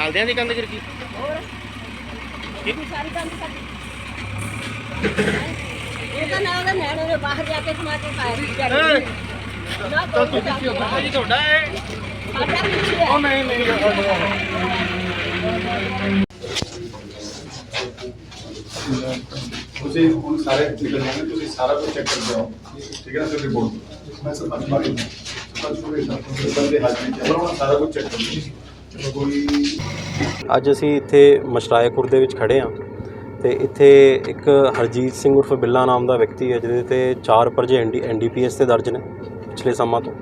ਨਾਲਦਿਆਂ ਦੀ ਕੰਧ ਗਿਰ ਗਈ। ਹੋਰ? ਕੀ? ਇਹ ਸਾਰੀ ਕੰਮ ਸਾਡੀ ਇਹ ਤਾਂ ਨਾ ਉਹਦਾ ਨੈਣ ਉਹਨੇ ਬਾਹਰ ਜਾ ਕੇ ਸਮਾ ਕੇ ਪਾਇਆ ਨਾ ਤਾਂ ਤੁਸੀਂ ਕੀ ਹੋ ਬਾਬਾ ਜੀ ਤੁਹਾਡਾ ਹੈ ਸਾਡਾ ਪਿੱਛੇ ਹੈ। ਨਹੀਂ ਨਹੀਂ ਤੁਸੀਂ ਹੁਣ ਸਾਰੇ ਨਿਕਲ ਜਾਣਗੇ ਤੁਸੀਂ ਸਾਰਾ ਕੁਝ ਚੈੱਕ ਕਰ ਜਾਓ ਠੀਕ ਹੈ ਨਾ ਫਿਰ ਰਿਪੋਰਟ ਮੈਂ ਸਭ ਅੱਜ ਬਾਰੇ ਅੱਜ ਪੂਰੇ ਬੰਦੇ ਹਾਜ਼ਰੀ ਚ ਸਾਰਾ ਕੁਝ ਚੈੱਕ ਕਰ ਕੋਈ ਅੱਜ ਅਸੀਂ ਇੱਥੇ ਮਸ਼ਰਾਏਖੁਰ ਦੇ ਵਿੱਚ ਖੜੇ ਹਾਂ ਤੇ ਇੱਥੇ ਇੱਕ ਹਰਜੀਤ ਸਿੰਘ ਉਰਫ ਬਿੱਲਾ ਨਾਮ ਦਾ ਵਿਅਕਤੀ ਹੈ ਜਿਹਦੇ ਤੇ ਚਾਰ ਪਰਚੇ ਐਨਡੀਪੀਐਸ ਤੇ ਦਰਜ ਨੇ ਪਿਛਲੇ ਸਮਾਂ ਤੋਂ।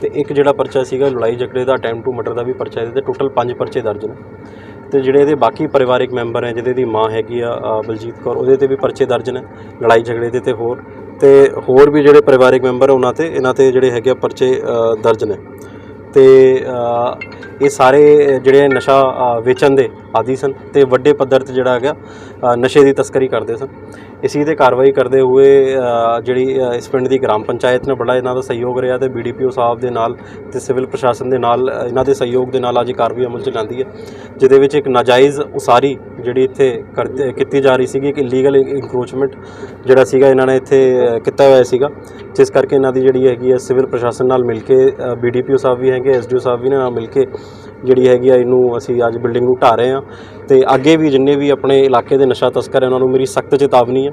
ਤੇ ਇੱਕ ਜਿਹੜਾ ਪਰਚਾ ਸੀਗਾ ਲੜਾਈ ਝਗੜੇ ਦਾ ਅਟੈਂਪਟ ਟੂ ਮਰਡਰ ਦਾ ਵੀ ਪਰਚਾ ਇਹਦੇ ਤੇ ਟੋਟਲ ਪੰਜ ਪਰਚੇ ਦਰਜ ਨੇ। ਤੇ ਜਿਹੜੇ ਇਹਦੇ ਬਾਕੀ ਪਰਿਵਾਰਿਕ ਮੈਂਬਰ ਹੈ ਜਿਹਦੇ ਦੀ ਮਾਂ ਹੈਗੀ ਆ ਅ, ਬਲਜੀਤ ਕੌਰ ਉਹਦੇ ਤੇ ਵੀ ਪਰਚੇ ਦਰਜ ਨੇ ਲੜਾਈ ਝਗੜੇ ਦੇ ਤੇ ਹੋਰ। ਤੇ ਹੋਰ ਵੀ ਜਿਹੜੇ ਪਰਿਵਾਰਿਕ ਮੈਂਬਰ ਉਹਨਾਂ ਤੇ ਇਹਨਾਂ ਤੇ ਜਿਹੜੇ ਹੈਗੇ ਆ ਪਰਚੇ ਅ, ਦਰਜ ਨੇ। ਤੇ ਇਹ ਸਾਰੇ ਜਿਹੜੇ ਨਸ਼ਾ ਵੇਚਣ ਦੇ ਆਦੀ ਸਨ ਤੇ ਵੱਡੇ ਪੱਧਰ ਤੇ ਜਿਹੜਾ ਹੈਗਾ ਨਸ਼ੇ ਦੀ ਤਸਕਰੀ ਕਰਦੇ ਸਨ। ਇਸੀ ਤੇ ਕਾਰਵਾਈ ਕਰਦੇ ਹੋਏ ਜਿਹੜੀ ਇਸ ਪਿੰਡ ਦੀ ਗ੍ਰਾਮ ਪੰਚਾਇਤ ਨੇ ਬੜਾ ਇਹਨਾਂ ਦਾ ਸਹਿਯੋਗ ਰਿਹਾ ਤੇ ਬੀਡੀਪੀਓ ਸਾਹਿਬ ਦੇ ਨਾਲ ਤੇ ਸਿਵਲ ਪ੍ਰਸ਼ਾਸਨ ਦੇ ਨਾਲ ਇਹਨਾਂ ਦੇ ਸਹਿਯੋਗ ਦੇ ਨਾਲ ਅੱਜ ਕਾਰਵਾਈ ਅਮਲ ਚ ਲਿਆਂਦੀ ਹੈ, ਜਿਹਦੇ ਵਿੱਚ ਇੱਕ ਨਾਜਾਇਜ਼ ਉਸਾਰੀ ਜਿਹੜੀ ਇੱਥੇ ਕਰਦੇ- ਕੀਤੀ ਜਾ ਰਹੀ ਸੀਗੀ, ਇੱਕ ਇਲੀਗਲ ਇਨਕਰੋਚਮੈਂਟ ਜਿਹੜਾ ਸੀਗਾ, ਇਹਨਾਂ ਨੇ ਇੱਥੇ ਕੀਤਾ ਹੋਇਆ ਸੀਗਾ, ਜਿਸ ਕਰਕੇ ਇਹਨਾਂ ਦੀ ਜਿਹੜੀ ਹੈਗੀ ਹੈ ਸਿਵਲ ਪ੍ਰਸ਼ਾਸਨ ਨਾਲ ਮਿਲ ਕੇ ਬੀਡੀਪੀਓ ਸਾਹਿਬ ਵੀ ਹੈਗੇ ਐਸਡੀਓ ਸਾਹਿਬ ਵੀ ਨੇ ਨਾਲ ਮਿਲ ਕੇ ਜਿਹੜੀ ਹੈਗੀ ਆ, ਇਹਨੂੰ ਅਸੀਂ ਅੱਜ ਬਿਲਡਿੰਗ ਨੂੰ ਢਾ ਰਹੇ ਹਾਂ। ਤੇ ਅੱਗੇ ਵੀ ਜਿੰਨੇ ਵੀ ਆਪਣੇ ਇਲਾਕੇ ਦੇ ਨਸ਼ਾ ਤਸਕਰ ਹੈ, ਉਹਨਾਂ ਨੂੰ ਮੇਰੀ ਸਖਤ ਚੇਤਾਵਨੀ ਹੈ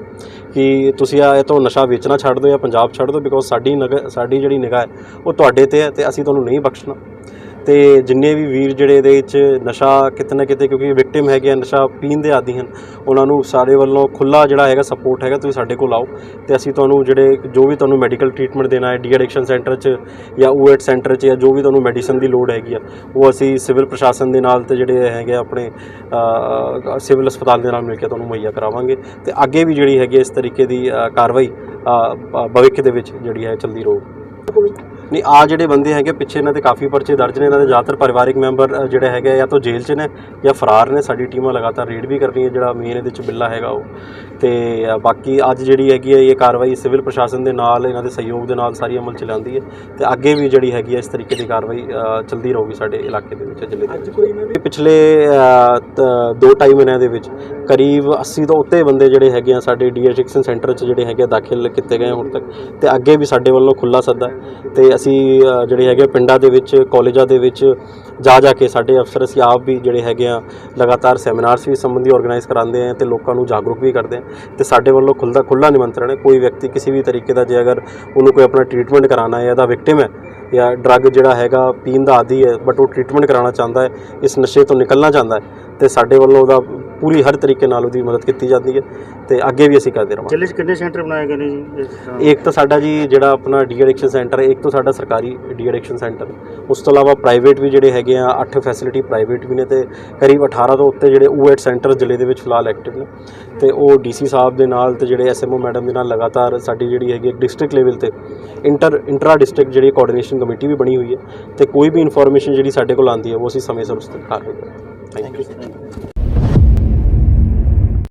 ਕਿ ਤੁਸੀਂ ਆ ਇਹ ਤੋਂ ਨਸ਼ਾ ਵੇਚਣਾ ਛੱਡ ਦਿਓ ਜਾਂ ਪੰਜਾਬ ਛੱਡ ਦਿਓ ਬਿਕੋਜ਼ ਸਾਡੀ ਨਗ ਸਾਡੀ ਜਿਹੜੀ ਨਿਗਾਹ ਹੈ, ਉਹ ਤੁਹਾਡੇ ਤੇ ਹੈ ਤੇ ਅਸੀਂ ਤੁਹਾਨੂੰ ਨਹੀਂ ਬਖਸ਼ਣਾ। ਤੇ ਜਿੰਨੇ ਵੀ ਵੀਰ ਜਿਹੜੇ ਇਹਦੇ ਵਿੱਚ ਨਸ਼ਾ ਕਿਤੇ ਨਾ ਕਿਤੇ ਕਿਉਂਕਿ ਵਿਕਟਿਮ ਹੈਗੇ ਆ, ਨਸ਼ਾ ਪੀਣ ਦੇ ਆਦੀ ਹਨ, ਉਹਨਾਂ ਨੂੰ ਸਾਡੇ ਵੱਲੋਂ ਖੁੱਲਾ ਜਿਹੜਾ ਹੈਗਾ ਸਪੋਰਟ ਹੈਗਾ, ਤੁਸੀਂ ਸਾਡੇ ਕੋਲ ਆਓ ਤੇ ਅਸੀਂ ਤੁਹਾਨੂੰ ਜਿਹੜੇ ਜੋ ਵੀ ਤੁਹਾਨੂੰ ਮੈਡੀਕਲ ਟ੍ਰੀਟਮੈਂਟ ਦੇਣਾ ਹੈ ਡੀ ਐਡਿਕਸ਼ਨ ਸੈਂਟਰ 'ਚ ਜਾਂ ਊਐਟ ਸੈਂਟਰ 'ਚ ਜਾਂ ਜੋ ਵੀ ਤੁਹਾਨੂੰ ਮੈਡੀਸਨ ਦੀ ਲੋੜ ਹੈਗੀ ਆ, ਉਹ ਅਸੀਂ ਸਿਵਲ ਪ੍ਰਸ਼ਾਸਨ ਦੇ ਨਾਲ ਤੇ ਜਿਹੜੇ ਹੈਗੇ ਆ ਆਪਣੇ ਸਿਵਲ ਹਸਪਤਾਲ ਦੇ ਨਾਲ ਮਿਲ ਕੇ ਤੁਹਾਨੂੰ ਮੁਹੱਈਆ ਕਰਾਵਾਂਗੇ ਤੇ ਅੱਗੇ ਵੀ ਜਿਹੜੀ ਹੈਗੀ ਹੈ ਇਸ ਤਰੀਕੇ ਦੀ ਕਾਰਵਾਈ ਭਵਿੱਖ ਦੇ ਵਿੱਚ ਜਿਹੜੀ ਹੈ ਚੱਲਦੀ ਰਹੂ। ਨਹੀਂ ਆ ਜਿਹੜੇ ਬੰਦੇ ਹੈਗੇ ਪਿੱਛੇ ਇਹਨਾਂ ਦੇ ਕਾਫੀ ਪਰਚੇ ਦਰਜ ਨੇ ਇਹਨਾਂ ਦੇ ਜ਼ਿਆਦਾਤਰ ਪਰਿਵਾਰਿਕ ਮੈਂਬਰ ਜਿਹੜੇ ਹੈਗੇ ਆ ਜਾਂ ਤਾਂ ਜੇਲ੍ਹ 'ਚ ਨੇ ਜਾਂ ਫਰਾਰ ਨੇ ਸਾਡੀ ਟੀਮਾਂ ਲਗਾਤਾਰ ਰੇਡ ਵੀ ਕਰ ਰਹੀਆਂ ਜਿਹੜਾ ਮੇਨ ਇਹਦੇ 'ਚ ਬਿੱਲਾ ਹੈਗਾ ਉਹ। ਤੇ ਬਾਕੀ ਅੱਜ ਜਿਹੜੀ ਹੈਗੀ ਹੈ ਇਹ ਕਾਰਵਾਈ ਸਿਵਲ ਪ੍ਰਸ਼ਾਸਨ ਦੇ ਨਾਲ ਇਹਨਾਂ ਦੇ ਸਹਿਯੋਗ ਦੇ ਨਾਲ ਸਾਰੀ ਅਮਲ ਚ ਲਿਆਂਦੀ ਹੈ। ਤੇ ਅੱਗੇ ਵੀ ਜਿਹੜੀ ਹੈਗੀ ਹੈ ਇਸ ਤਰੀਕੇ ਦੀ ਕਾਰਵਾਈ ਅ, ਚੱਲਦੀ ਰਹੂਗੀ ਸਾਡੇ ਇਲਾਕੇ ਦੇ ਵਿੱਚ ਜ਼ਿਲ੍ਹੇ ਦੇ ਵਿੱਚ। ਪਿਛਲੇ ਅ, ਤ- ਦੋ ਢਾਈ ਮਹੀਨਿਆਂ ਦੇ ਵਿੱਚ ਕਰੀਬ 80 ਤੋਂ ਉੱਤੇ ਬੰਦੇ ਜਿਹੜੇ ਹੈਗੇ ਆ ਸਾਡੇ ਡੀਐਡਿਕਸ਼ਨ ਸੈਂਟਰ 'ਚ ਜਿਹੜੇ ਹੈਗੇ ਆ ਦਾਖਲ ਕੀਤੇ ਗਏ ਹੁਣ ਤੱਕ। ਤੇ ਅੱਗੇ ਵੀ ਸਾਡੇ ਵੱਲੋਂ ਖੁੱਲਾ ਸੱਦਾ। ਹੈ ਤੇ ਅਸੀਂ ਜਿਹੜੇ ਹੈਗੇ ਪਿੰਡਾਂ ਦੇ ਵਿੱਚ, ਕਾਲਜਾਂ ਦੇ ਵਿੱਚ ਜਾ ਜਾ ਕੇ ਸਾਡੇ ਅਫਸਰ, ਅਸੀਂ ਆਪ ਵੀ ਜਿਹੜੇ ਹੈਗੇ ਆ, ਲਗਾਤਾਰ ਸੈਮੀਨਾਰਸ ਵੀ ਸੰਬੰਧੀ ਆਰਗੇਨਾਈਜ਼ ਕਰਾਉਂਦੇ ਆ ਤੇ ਲੋਕਾਂ ਨੂੰ ਜਾਗਰੂਕ ਵੀ ਕਰਦੇ ਆ ਤੇ ਸਾਡੇ ਵੱਲੋਂ ਖੁੱਲ੍ਹਾ ਖੁੱਲ੍ਹਾ ਨਿਮੰਤਰਣ ਹੈ। ਕੋਈ ਵਿਅਕਤੀ ਕਿਸੇ ਵੀ ਤਰੀਕੇ ਦਾ ਜੇ ਅਗਰ ਉਹਨੂੰ ਕੋਈ ਆਪਣਾ ਟ੍ਰੀਟਮੈਂਟ ਕਰਾਉਣਾ ਹੈ ਜਾਂ ਦਾ ਵਿਕਟਿਮ ਹੈ ਜਾਂ ਡਰੱਗ ਜਿਹੜਾ ਹੈਗਾ ਪੀਣ ਦਾ ਆਦੀ ਹੈ ਬਟ ਉਹ ਟ੍ਰੀਟਮੈਂਟ ਕਰਾਉਣਾ ਚਾਹੁੰਦਾ ਹੈ, ਇਸ ਨਸ਼ੇ ਤੋਂ ਨਿਕਲਣਾ ਚਾਹੁੰਦਾ ਹੈ, ਤੇ ਸਾਡੇ ਵੱਲੋਂ ਉਹਦਾ ਪੂਰੀ ਹਰ ਤਰੀਕੇ ਨਾਲ ਉਹਦੀ ਮਦਦ ਕੀਤੀ ਜਾਂਦੀ ਹੈ ਤੇ ਅੱਗੇ ਵੀ ਅਸੀਂ ਕਰਦੇ ਰਹਾਂਗੇ ਜ਼ਿਲ੍ਹੇ 'ਚ ਕਿੰਨੇ ਸੈਂਟਰ ਬਣਾਏ ਗਏ ਨੇ ਜੀ? ਇਸ ਤਰ੍ਹਾਂ? ਇੱਕ ਤਾਂ ਸਾਡਾ ਜੀ ਜਿਹੜਾ ਆਪਣਾ ਡੀ ਐਡਿਕਸ਼ਨ ਸੈਂਟਰ ਹੈ ਇੱਕ ਤਾਂ ਸਾਡਾ ਸਰਕਾਰੀ ਡੀ ਐਡਿਕਸ਼ਨ ਸੈਂਟਰ ਉਸ ਤੋਂ ਇਲਾਵਾ ਪ੍ਰਾਈਵੇਟ ਵੀ ਜਿਹੜੇ ਹੈਗੇ ਆ 8 ਫੈਸਿਲਿਟੀ ਪ੍ਰਾਈਵੇਟ ਵੀ ਨੇ ਤੇ ਕਰੀਬ 18 ਤੋਂ ਉੱਤੇ ਜਿਹੜੇ ਊਐਟ ਸੈਂਟਰ ਜ਼ਿਲ੍ਹੇ ਦੇ ਵਿੱਚ ਫਿਲਹਾਲ ਐਕਟਿਵ ਨੇ। ਤੇ ਉਹ ਡੀਸੀ ਸਾਹਿਬ ਦੇ ਨਾਲ ਤੇ ਜਿਹੜੇ ਐਸਐਮਓ ਮੈਡਮ ਦੇ ਨਾਲ ਲਗਾਤਾਰ ਸਾਡੀ ਜਿਹੜੀ ਹੈਗੀ ਡਿਸਟ੍ਰਿਕਟ ਲੈਵਲ ਤੇ ਇੰਟਰ ਇੰਟਰਾ ਡਿਸਟ੍ਰਿਕਟ ਜਿਹੜੀ ਕੋਆਰਡੀਨੇਸ਼ਨ ਕਮੇਟੀ ਵੀ ਬਣੀ ਹੋਈ ਹੈ। ਤੇ ਕੋਈ ਵੀ ਇਨਫੋਰਮੇਸ਼ਨ ਜਿਹੜੀ ਸਾਡੇ ਕੋਲ ਆਉਂਦੀ ਹੈ ਉਹ ਅਸੀਂ ਸਮੇਂ ਸਿਰ ਉਸ ਤੇ ਕਾਰਵਾਈ ਕਰਾਂਗੇ ਥੈਂਕ ਯੂ